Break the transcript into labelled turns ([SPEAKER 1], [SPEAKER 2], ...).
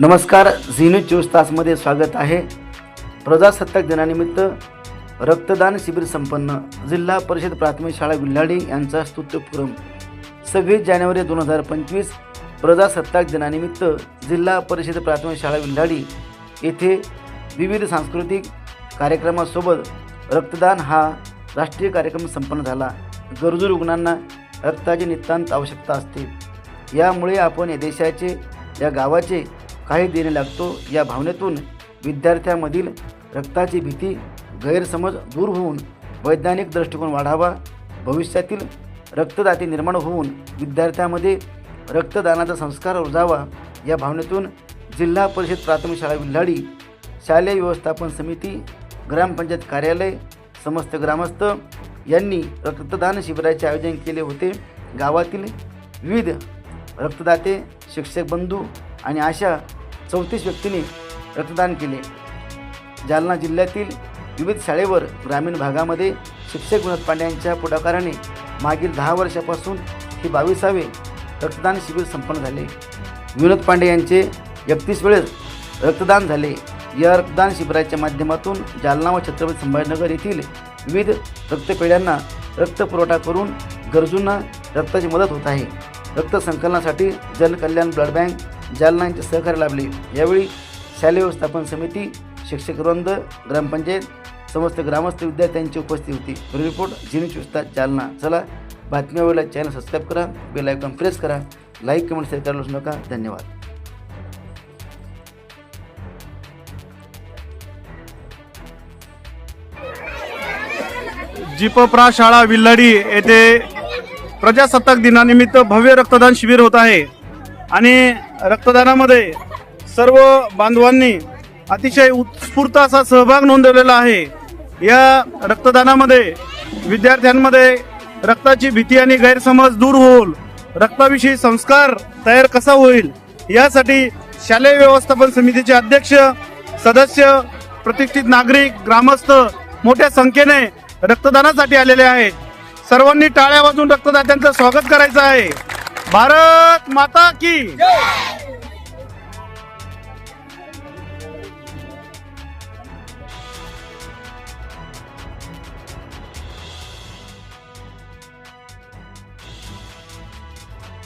[SPEAKER 1] नमस्कार Zee news चोवीस तासमध्ये स्वागत आहे. प्रजासत्ताक दिनानिमित्त रक्तदान शिबिर संपन्न. जिल्हा परिषद प्राथमिक शाळा विल्हाडी यांचा स्तुत्योपक्रम सव्वीस जानेवारी दोन हजार पंचवीस प्रजासत्ताक दिनानिमित्त जिल्हा परिषद प्राथमिक शाळा विल्हाडी येथे विविध सांस्कृतिक कार्यक्रमासोबत रक्तदान हा राष्ट्रीय कार्यक्रम संपन्न झाला. गरजू रुग्णांना रक्ताची नितांत आवश्यकता असते. यामुळे आपण या देशाचे या गावाचे काही देणे लागतो या भावनेतून विद्यार्थ्यांमधील रक्ताची भीती गैरसमज दूर होऊन वैज्ञानिक दृष्टिकोन वाढावा भविष्यातील रक्तदाते निर्माण होऊन विद्यार्थ्यांमध्ये रक्तदानाचा संस्कार रुजावा या भावनेतून जिल्हा परिषद प्राथमिक शाळा विल्हाडी शालेय व्यवस्थापन समिती ग्रामपंचायत कार्यालय समस्त ग्रामस्थ यांनी रक्तदान शिबिराचे आयोजन केले होते. गावातील विविध रक्तदाते शिक्षक बंधू आणि अशा चौतीस व्यक्तींनी रक्तदान केले. जालना जिल्ह्यातील विविध शाळेवर ग्रामीण भागामध्ये शिक्षक विनोद पांडे यांच्या पुढाकाराने मागील दहा वर्षापासून हे बावीसावे रक्तदान शिबिर संपन्न झाले. विनोद पांडे यांचे एकतीस वेळेस रक्तदान झाले. या रक्तदान शिबिराच्या माध्यमातून जालना व छत्रपती संभाजीनगर येथील विविध रक्तपेढ्यांना रक्तपुरवठा करून गरजूंना रक्ताची मदत होत आहे. रक्त संकलनासाठी जनकल्याण ब्लड बँक जालना यांचे सहकार्य लाभले. यावेळी शालेय व्यवस्थापन समिती शिक्षक वृंद ग्रामपंचायत समस्त ग्रामस्थ विद्यार्थ्यांची उपस्थिती होती. रिपोर्ट जिनी चुस्ता जालना. चला बातम्या वेळेला चॅनल सबस्क्राईब करा बेल आयकॉन प्रेस करा. लाईक कमेंट शेअर करायला विसरू नका. धन्यवाद.
[SPEAKER 2] जिपप्रा शाळा विल्लाडी येथे प्रजासत्ताक दिनानिमित्त भव्य रक्तदान शिबिर होत आहे. आणि रक्तदानामध्ये सर्व बांधवांनी अतिशय उत्स्फूर्त असा सहभाग नोंदवलेला आहे. या रक्तदानामध्ये विद्यार्थ्यांमध्ये रक्ताची भीती आणि गैरसमज दूर होईल रक्ताविषयी संस्कार तयार कसा होईल यासाठी शालेय व्यवस्थापन समितीचे अध्यक्ष सदस्य प्रतिष्ठित नागरिक ग्रामस्थ मोठ्या संख्येने रक्तदानासाठी आलेले आहेत. सर्वांनी टाळ्या वाजून रक्तदात्यांचं स्वागत करायचं आहे. ભારત માતા કી.